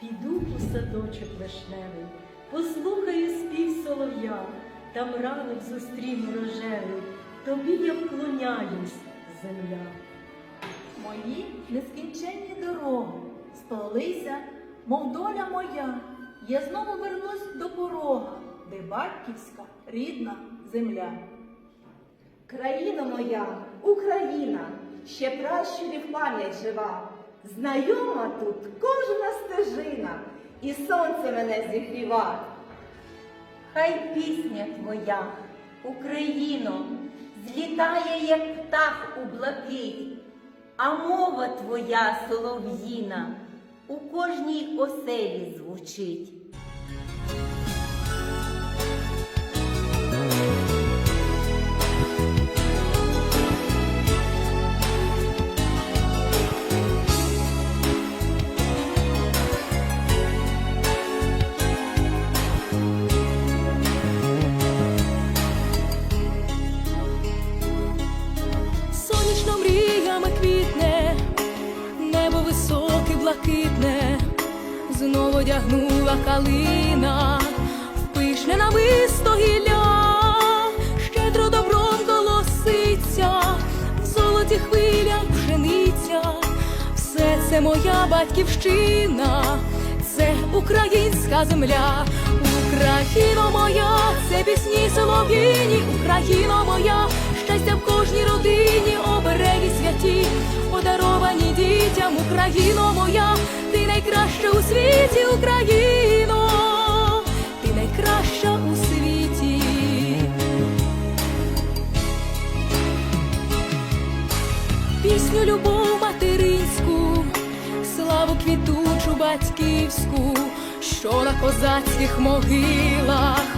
Піду у садочок вишневий, послухаю спів солов'я, там ранок зустріну рожевий, тобі я вклоняюсь, земля. Мої нескінченні дороги, столиця, мов доля моя, я знову вернусь до порога, де батьківська рідна земля. Країна моя, Україна, ще пращурів пам'ять жива. Знайома тут кожна стежина, і сонце мене зігріва. Хай пісня твоя, Україно, злітає, як птах у блакить, а мова твоя солов'їна у кожній оселі звучить. Високе, блакитне, знову одягнула калина, в пишне намисто гілля, щедро добром колоситься, в золоті хвилях пшениця, все це моя батьківщина, це українська земля, Україно моя, це пісні солов'їні, Україно моя, щастя в кожній дітям, Україно моя, ти найкраща у світі, Україно, ти найкраща у світі. пісню любов материнську, славу квітучу батьківську, що на козацьких могилах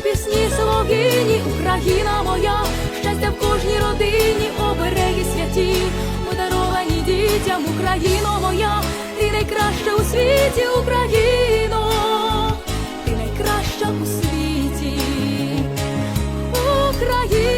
пісні солов'їні, Україна моя, щастя в кожній родині, обереги святі, подаровані дітям, Україно моя, ти найкраща у світі, Україно, ти найкраща у світі, Україна.